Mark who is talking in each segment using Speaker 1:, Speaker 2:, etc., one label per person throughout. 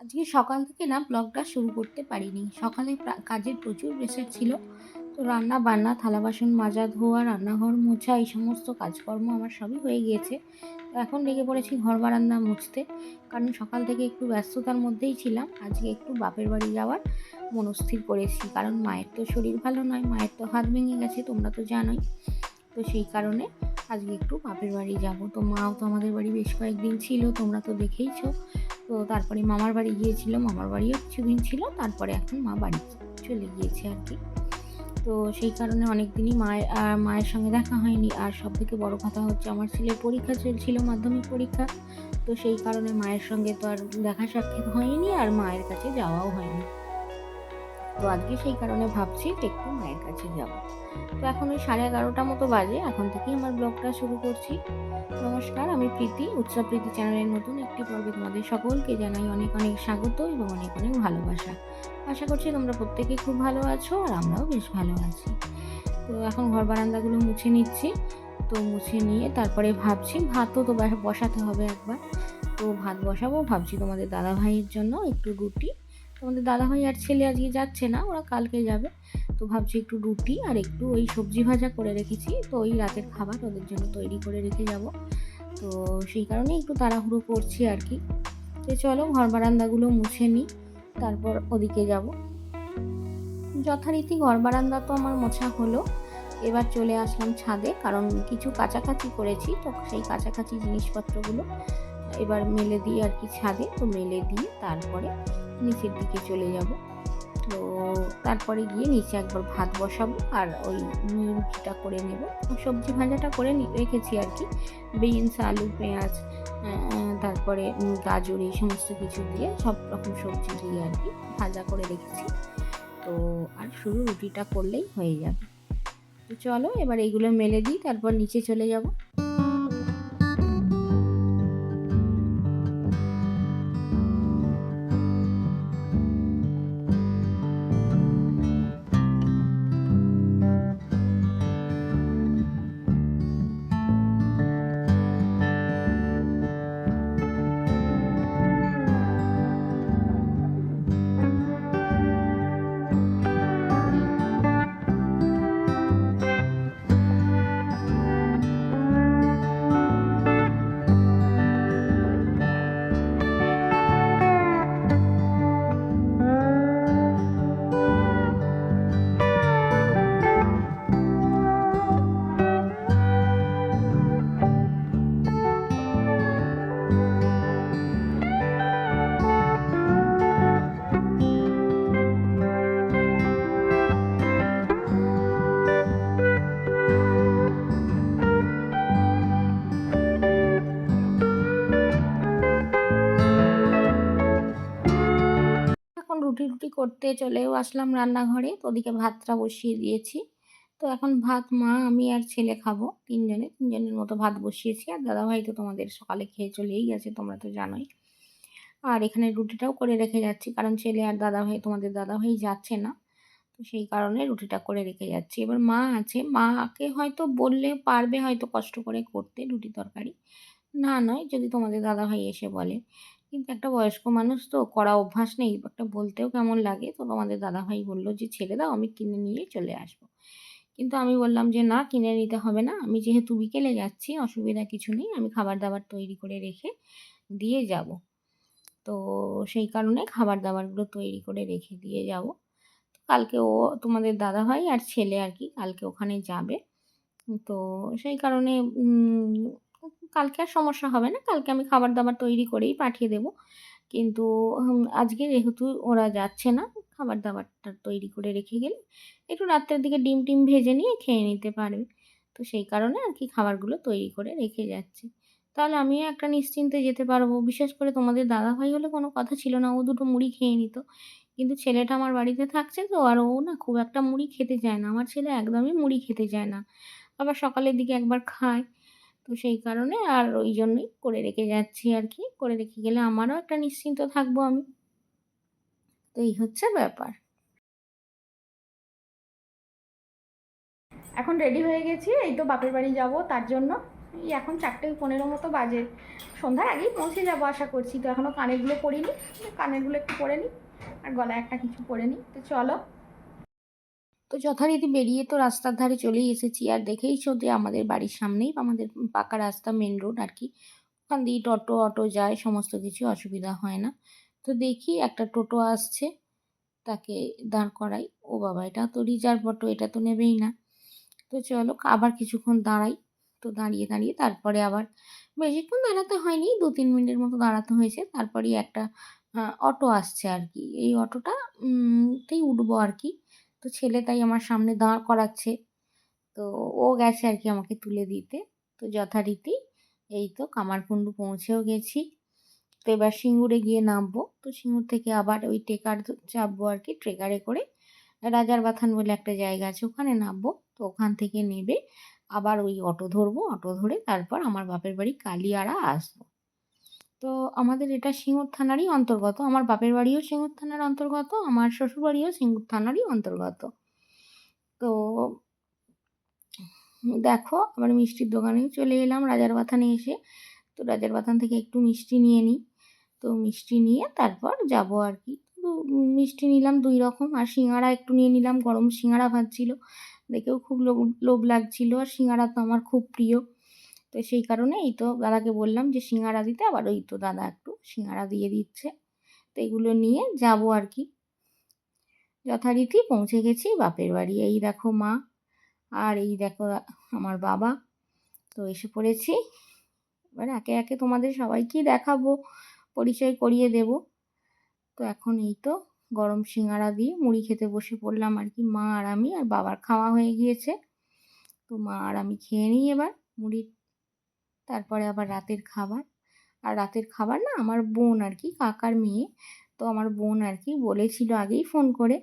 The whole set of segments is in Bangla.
Speaker 1: আজকে সকাল থেকে না ব্লগটা শুরু করতে পারিনি। সকালে কাজের প্রচুর প্রেশার ছিল। তো রান্না বান্না, থালা বাসন মাজা, ধোয়া, রান্নাঘর মোছা, এই সমস্ত কাজকর্ম আমার সবই হয়ে গিয়েছে। তো এখন লেগে পড়েছি ঘর বারান্দা মুছতে। কারণ সকাল থেকে একটু ব্যস্ততার মধ্যেই ছিলাম। আজকে একটু বাপের বাড়ি যাওয়ার মনস্থির করেছি। কারণ মায়ের তো শরীর ভালো নয়, মায়ের তো হাত ভেঙে গেছে, তোমরা তো জানোই। তো সেই কারণে আজকে একটু বাপের বাড়ি যাব। তো মাও তো আমাদের বাড়ি বেশ কয়েকদিন ছিল, তোমরা তো দেখেইছ। তো তারপরে মামার বাড়ি গিয়েছিল মামার বাড়িও কিছুদিন ছিল, তারপরে এখন মা বাড়ি চলে গিয়েছে আর কি। তো সেই কারণে অনেক দিনই মায়ের আর মায়ের সঙ্গে দেখা হয়নি। আর সব থেকে বড়ো কথা হচ্ছে, আমার ছেলের পরীক্ষা চলছিল মাধ্যমিক পরীক্ষা। তো সেই কারণে মায়ের সঙ্গে তো আর দেখা সাক্ষাৎ হয়নি, আর মায়ের কাছে যাওয়াও হয়নি। তো আজকে সেই কারণে ভাবছি একটু মায়ের কাছে যাব। তো এখন ওই সাড়ে এগারোটা মতো বাজে, এখন থেকেই আমার ব্লগটা শুরু করছি। নমস্কার, আমি প্রীতি, উৎসব প্রীতি চ্যানেলের নতুন একটি পর্বে তোমাদের সকলকে জানাই অনেক অনেক স্বাগত এবং অনেক অনেক ভালোবাসা। আশা করছি তোমরা প্রত্যেকে খুব ভালো আছো আর আমরাও বেশ ভালো আছি। তো এখন ঘর বারান্দাগুলো মুছে নিচ্ছি। তো মুছে নিয়ে তারপরে ভাবছি ভাতও তো বসাতে হবে একবার। তো ভাত বসাবো, ভাবছি তোমাদের দাদা ভাইয়ের জন্য একটু রুটি তোমাদের দাদা ভাই আর ছেলে আজকে যাচ্ছে না, ওরা কালকে যাবে। তো ভাবছি একটু রুটি আর একটু ওই সবজি ভাজা করে রেখেছি। তো ওই রাতের খাবার ওদের জন্য তৈরি করে রেখে যাব। তো সেই কারণে একটু তাড়াহুড়ো করছি আর কি। তো চলো ঘর বারান্দাগুলো মুছে নিই, তারপর ওদিকে যাব। যথারীতি ঘর বারান্দা তো আমার মোছা হলো। এবার চলে আসলাম ছাদে, কারণ কিছু কাছাকাছি করেছি, তো সেই কাছাকাছি জিনিসপত্রগুলো এবার মেলে দিয়ে আর কি ছাদে। তো মেলে দিয়ে তারপরে নিচের দিকে চলে যাব। তো তারপরে গিয়ে নিচে একবার ভাত বসাবো আর ওই রুটিটা করে নেব। সবজি ভাজাটা করে রেখেছি আর কি। বিনস, আলু, পেঁয়াজ তারপরে গাজর এই সমস্ত কিছু দিয়ে সব রকম সবজি দিয়ে আর কি ভাজা করে রেখেছি। তো আর শুধু রুটিটা করলেই হয়ে যাবে। তো চলো এবার এইগুলো মেলে দিই, তারপর নিচে চলে যাব। করতে চলেও আসলাম রান্নাঘরে। তো ওদিকে ভাতটা বসিয়ে দিয়েছি। তো এখন ভাত, মা, আমি আর ছেলে খাব তিনজনে। তিনজনের মতো ভাত বসিয়েছি। আর দাদাভাই তো তোমাদের সকালে খেয়ে চলেই গেছে, তোমরা তো জানোই। আর এখানে রুটিটাও করে রেখে যাচ্ছি। কারণ ছেলে আর দাদাভাই, তোমাদের দাদাভাই যাচ্ছে না। তো সেই কারণে রুটিটা করে রেখে যাচ্ছি। এবার মা আছে। মাকে হয়তো বললে পারবে হয়তো কষ্ট করে করতে রুটি তরকারি। না নয়, যদি তোমাদের দাদাভাই এসে বলে। কিন্তু একটা বয়স্ক মানুষ তো করা অভ্যাস নেই, একটা বলতেও কেমন লাগে? তো তোমাদের দাদাভাই বলল যে, ছেড়ে দাও, আমি কিনে নিয়ে চলে আসব। কিন্তু আমি বললাম যে, না, কিনে নিতে হবে না। আমি যেহেতু বিকেলে যাচ্ছি, অসুবিধা কিছু নেই। আমি খাবার দাবার তৈরি করে রেখে দিয়ে যাব। তো সেই কারণে খাবার দাবারগুলো তৈরি করে রেখে দিয়ে যাব। কালকে ও, তোমাদের দাদাভাই আর ছেলে আর কি, কালকে ওখানে যাবে। তো সেই কারণে কালকে আর সমস্যা হবে না। কালকে আমি খাবার দাবার তৈরি করেই পাঠিয়ে দেব। কিন্তু আজকে যেহেতু ওরা যাচ্ছে না খাবার দাবারটা তৈরি করে রেখে গেলে একটু রাত্রের দিকে ডিম টিম ভেজে নিয়ে খেয়ে নিতে পারবে। তো সেই কারণে আর কি খাবারগুলো তৈরি করে রেখে যাচ্ছি। তাহলে আমিও একটা নিশ্চিন্তে যেতে পারব। বিশেষ করে তোমাদের দাদাভাই হলে কোনো কথা ছিল না, ও দুটো মুড়ি খেয়ে নিত। কিন্তু ছেলেটা আমার বাড়িতে থাকছে তো, আর ও না খুব একটা মুড়ি খেতে চায় না। আমার ছেলে একদমই মুড়ি খেতে চায় না। আবার সকালের দিকে একবার খায়। তো সেই কারণে আর ওই জন্যই করে রেখে যাচ্ছি আর কি। করে রেখে গেলে আমারও একটা নিশ্চিন্ত থাকব আমি। তো এই হচ্ছে ব্যাপার।
Speaker 2: এখন রেডি হয়ে গেছি, এই তো বাপের বাড়ি যাব তার জন্য।
Speaker 1: এই এখন চারটে পনেরো মতো বাজে। সন্ধ্যার আগেই পৌঁছে যাব আশা করছি, তো এখনও কানেরগুলো পরিনি কানেরগুলো একটু পরে নিই, আর গলায় একটা কিছু পরে নিই। তো চলো। তো যথারীতি বেরিয়ে তো রাস্তার ধারে চলেই এসেছি। আর দেখেইছো যে আমাদের বাড়ির সামনেই আমাদের পাকা রাস্তা মেন রোড আর কি, ওখান দিয়ে টোটো, অটো যায়, সমস্ত কিছু অসুবিধা হয় না। তো দেখি একটা টোটো আসছে, তাকে দাঁড় করাই। ও বাবা, এটা তো রিজার্ভ অটো এটা তো নেবেই না। তো চলো, আবার কিছুক্ষণ দাঁড়াই। তো দাঁড়িয়ে দাঁড়িয়ে তারপরে আবার বেশিক্ষণ দাঁড়াতে হয়নি দু তিন মিনিটের মতো দাঁড়াতে হয়েছে। তারপরেই একটা অটো আসছে আর কি। এই অটোটা তেই উঠবো আর কি। তো ছেলে তাই আমার সামনে দাঁড় করাচ্ছে। তো ও গেছে আর কি আমাকে তুলে দিতে। তো যথারীতি এই তো কামারকুণ্ডু পৌঁছেও গেছি। তো এবার সিঙ্গুরে গিয়ে নামবো। তো সিঙ্গুর থেকে আবার ওই টেকার চাপবো আর কি ট্রেকারে করে। রাজার বাথান বলে একটা জায়গা আছে, ওখানে নামবো। তো ওখান থেকে নেবে। আবার ওই অটো ধরবো, অটো ধরে তারপর আমার বাপের বাড়ি কালিয়াড়া আসব। তো আমাদের এটা সিঙ্গুর থানারই অন্তর্গত। আমার বাপের বাড়িও সিঙ্গুর থানার অন্তর্গত, আমার শ্বশুর বাড়িও সিঙ্গুর থানারই অন্তর্গত। তো দেখো, আবার মিষ্টির দোকানেও চলে এলাম রাজার বাথানে এসে। তো রাজার বাথান থেকে একটু মিষ্টি নিয়ে নিই। তো মিষ্টি নিয়ে তারপর যাব আর কি। মিষ্টি নিলাম দুই রকম, আর সিঙ্গারা একটু নিয়ে নিলাম, গরম সিঙ্গারা ভাজছিল। দেখেও খুব লোভ লাগছিল, আর সিঙ্গারা তো আমার খুব প্রিয়। তো সেই কারণে এই তো দাদাকে বললাম যে সিঙ্গারা দিতে, আবার ওই তো দাদা একটু সিঙ্গারা দিয়ে দিচ্ছে। তো এগুলো নিয়ে যাব আর কি। যথারীতি পৌঁছে গেছি বাপের বাড়ি। এই দেখো মা আর এই দেখো আমার বাবা। তো এসে পড়েছি। এবার একে একে তোমাদের সবাইকেই দেখাবো, পরিচয় করিয়ে দেব। তো এখন এই তো গরম সিঙ্গারা দিয়ে মুড়ি খেতে বসে পড়লাম আর কি। মা আর আমি আর বাবার খাওয়া হয়ে গিয়েছে। তো মা আর আমি খেয়ে নিই এবার মুড়ি তারপরে আবার রাতের খাবার। আর রাতের খাবার না আমার বোন আর কি, কাকার মেয়ে। তো আমার বোন আর কি বলেছিল আগেই ফোন করে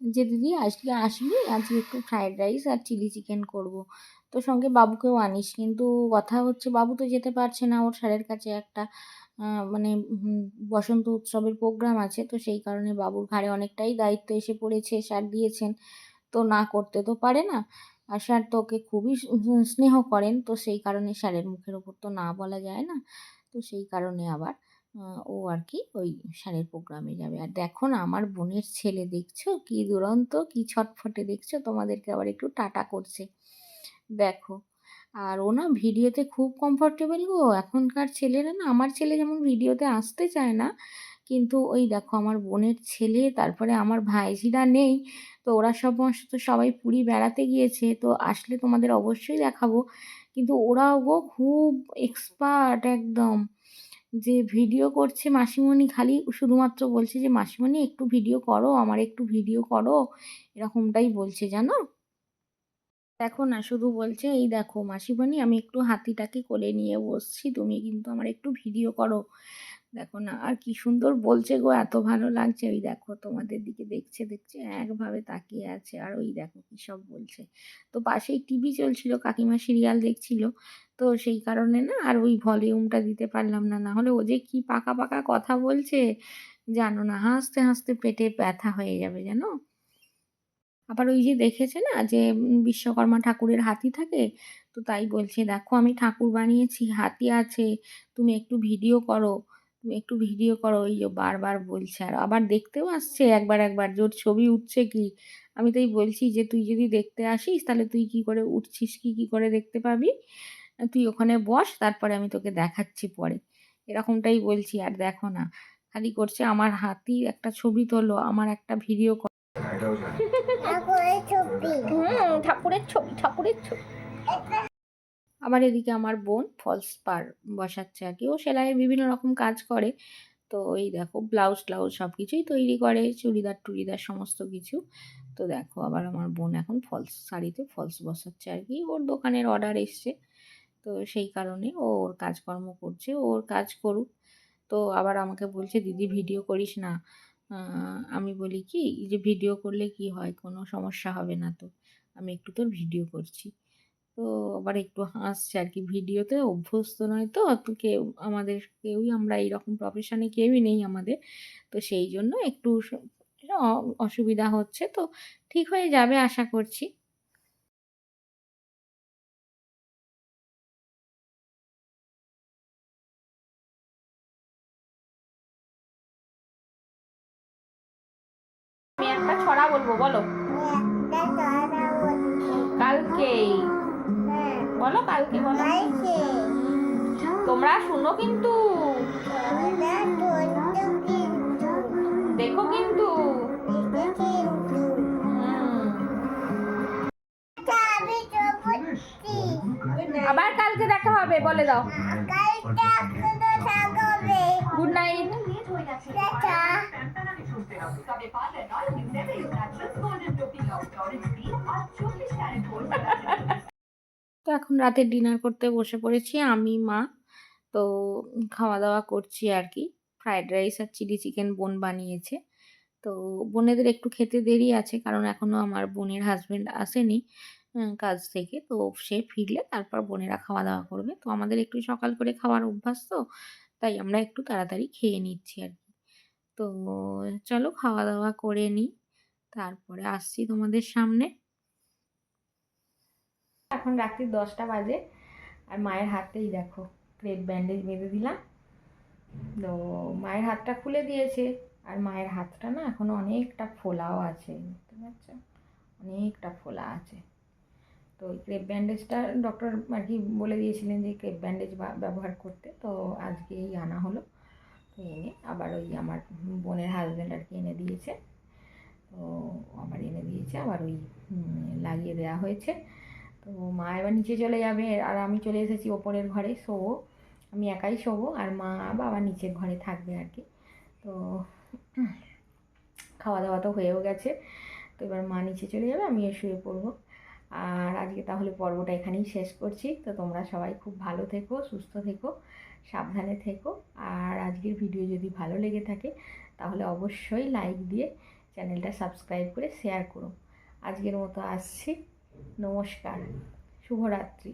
Speaker 1: যে, দিদি, আজকে আসবি? আজকে একটু ফ্রায়েড রাইস আর চিলি চিকেন করব। তো সঙ্গে বাবুকেও আনিস। কিন্তু কথা হচ্ছে বাবু তো যেতে পারছে না। ওর স্যারের কাছে একটা মানে বসন্ত উৎসবের প্রোগ্রাম আছে। তো সেই কারণে বাবুর ঘাড়ে অনেকটাই দায়িত্ব এসে পড়েছে, স্যার দিয়েছেন। তো না করতে তো পারে না। আর স্যার তো ওকে খুবই স্নেহ করেন, তো সেই কারণে স্যারের মুখের ওপর তো না বলা যায় না, তো সেই কারণে আবার ও আর কি ওই স্যারের প্রোগ্রামে যাবে। আর দেখো না, আমার বোনের ছেলে দেখছ? কি দুরন্ত, কি ছটফটে দেখছ? তোমাদেরকে আবার একটু টাটা করছে। দেখো, আর ও না ভিডিওতে খুব কমফর্টেবল গো। এখনকার ছেলেরা না, আমার ছেলে যেমন ভিডিওতে আসতে চায় না কিন্তু ওই দেখো আমার বোনের ছেলে, তারপরে আমার ভাইঝিরা নেই, তো ওরা সমস্ত সবাই পুরী বেড়াতে গিয়েছে, তো আসলে তোমাদের অবশ্যই দেখাবো। কিন্তু ওরাও গো খুব এক্সপার্ট একদম, যে ভিডিও করছে মাসিমণি খালি শুধুমাত্র বলছে যে, মাসিমণি, একটু ভিডিও করো, আমার একটু ভিডিও করো। এরকমটাই বলছে, জানো? দেখো না, শুধু বলছে, এই দেখো মাসিমণি, আমি একটু হাতিটাকে কোলে নিয়ে বসছি, তুমি কিন্তু আমার একটু ভিডিও করো। দেখো না, আর কি সুন্দর বলছে গো, এত ভালো লাগছে। ওই দেখো তোমাদের দিকে দেখছে দেখছে, একভাবে তাকিয়ে আছে। আর ওই দেখো কী সব বলছে। তো পাশেই টিভি চলছিল, কাকিমা সিরিয়াল দেখছিল। তো সেই কারণে না আর ওই ভলিউমটা দিতে পারলাম না। না হলে ও যে কী পাকা পাকা কথা বলছে, জানো না, হাসতে হাসতে পেটে ব্যথা হয়ে যাবে, জানো? আবার ওই যে দেখেছে না যে বিশ্বকর্মা ঠাকুরের হাতি থাকে? তো তাই বলছে, দেখো আমি ঠাকুর বানিয়েছি, হাতি আছে, তুমি একটু ভিডিও করো। তুমি একটু ভিডিও করো ওই যে বারবার বলছে। আর আবার দেখতেও আসছে একবার একবার জোর ছবি উঠছে কি? আমি তাই বলছি যে তুই যদি দেখতে আসিস তাহলে তুই কি করে উঠছিস কি? কি করে দেখতে পাবি? তুই ওখানে বস তারপরে আমি তোকে দেখাচ্ছি পরে। এরকমটাই বলছি আর দেখো না খালি করছে আমার হাতি একটা ছবি তোলো আমার একটা ভিডিও হুম ঠাকুরের ছবি ঠাকুরের ছবি। আবার এদিকে আমার বোন ফলস পার বসাচ্ছে আর কি। ও সেলাইয়ের বিভিন্ন রকম কাজ করে। তো এই দেখো ব্লাউজ ট্লাউজ সব কিছুই তৈরি করে, চুড়িদার টুড়িদার সমস্ত কিছু। তো দেখো, আবার আমার বোন এখন ফলস শাড়িতে ফলস বসাচ্ছে আর কি। ওর দোকানের অর্ডার এসছে। তো সেই কারণে ও ওর কাজকর্ম করছে ওর কাজ করুক। তো আবার আমাকে বলছে, দিদি ভিডিও করিস না। আমি বলি, কি? যে ভিডিও করলে কি হয়? কোনো সমস্যা হবে না তো। আমি একটু তোর ভিডিও করছি। তো আবার একটু হাসছে আর কি ভিডিওতে অভ্যস্ত নয় তো কেউ আমাদের কেউই আমরা এইরকম প্রফেশনে কেউই নেই আমাদের। তো সেই জন্য একটু অসুবিধা হচ্ছে তো ঠিক হয়ে যাবে আশা করছি। ছড়া বলব বলো? কালকেই। বলো কালকে বলো। তোমরা শুনো কিন্তু। দেখো কিন্তু। আবার কালকে দেখা হবে বলে দাও। গুড নাইট এখন রাতের ডিনার করতে বসে পড়েছি, আমি, মা। তো খাওয়া দাওয়া করছি আর কি ফ্রায়েড রাইস আর চিলি চিকেন বোন বানিয়েছে। তো বোনেদের একটু খেতে দেরি আছে, কারণ এখনও আমার বোনের হাজব্যান্ড আসেনি কাজ থেকে। তো সে ফিরলে তারপর বোনেরা খাওয়া দাওয়া করবে। তো আমাদের একটু সকাল করে খাওয়ার অভ্যাস তো, তাই আমরা একটু তাড়াতাড়ি খেয়ে নিচ্ছি আর কি তো চলো খাওয়া দাওয়া করে নিই। তারপরে আসছি তোমাদের সামনে। এখন রাত্রি দশটা বাজে। আর মায়ের হাতেই দেখো ক্রেপ ব্যান্ডেজ বেঁধে দিলাম। তো মায়ের হাতটা খুলে দিয়েছে। আর মায়ের হাতটা না এখনও অনেকটা ফোলাও আছে, বুঝতে পারছ? অনেকটা ফোলা আছে। তো ওই ক্রেপ ব্যান্ডেজটা ডক্টর আর কি বলে দিয়েছিলেন যে ক্রেপ ব্যান্ডেজ ব্যবহার করতে। তো আজকেই আনা হলো। তো এনে আবার ওই আমার বোনের হাজব্যান্ড আর কি এনে দিয়েছে। তো আবার এনে দিয়েছে, আবার ওই লাগিয়ে দেওয়া হয়েছে। তো মা এবার নিচে চলে যাবে আর আমি চলে এসেছি ওপরের ঘরে। শোবো, আমি একাই শোবো আর মা বাবা নিচের ঘরে থাকবে আর কি। তো খাওয়া দাওয়া তো হয়েও গেছে। তো এবার মা নিচে চলে যাবে, আমিও শুয়ে পড়ব। আর আজকে তাহলে পর্বটা এখানেই শেষ করছি। তো তোমরা সবাই খুব ভালো থেকো, সুস্থ থেকো, সাবধানে থেকো। আর আজকের ভিডিও যদি ভালো লেগে থাকে, তাহলে অবশ্যই লাইক দিয়ে চ্যানেলটা সাবস্ক্রাইব করে শেয়ার করো। আজকের মতো আসছি। নমস্কার শুভরাত্রি।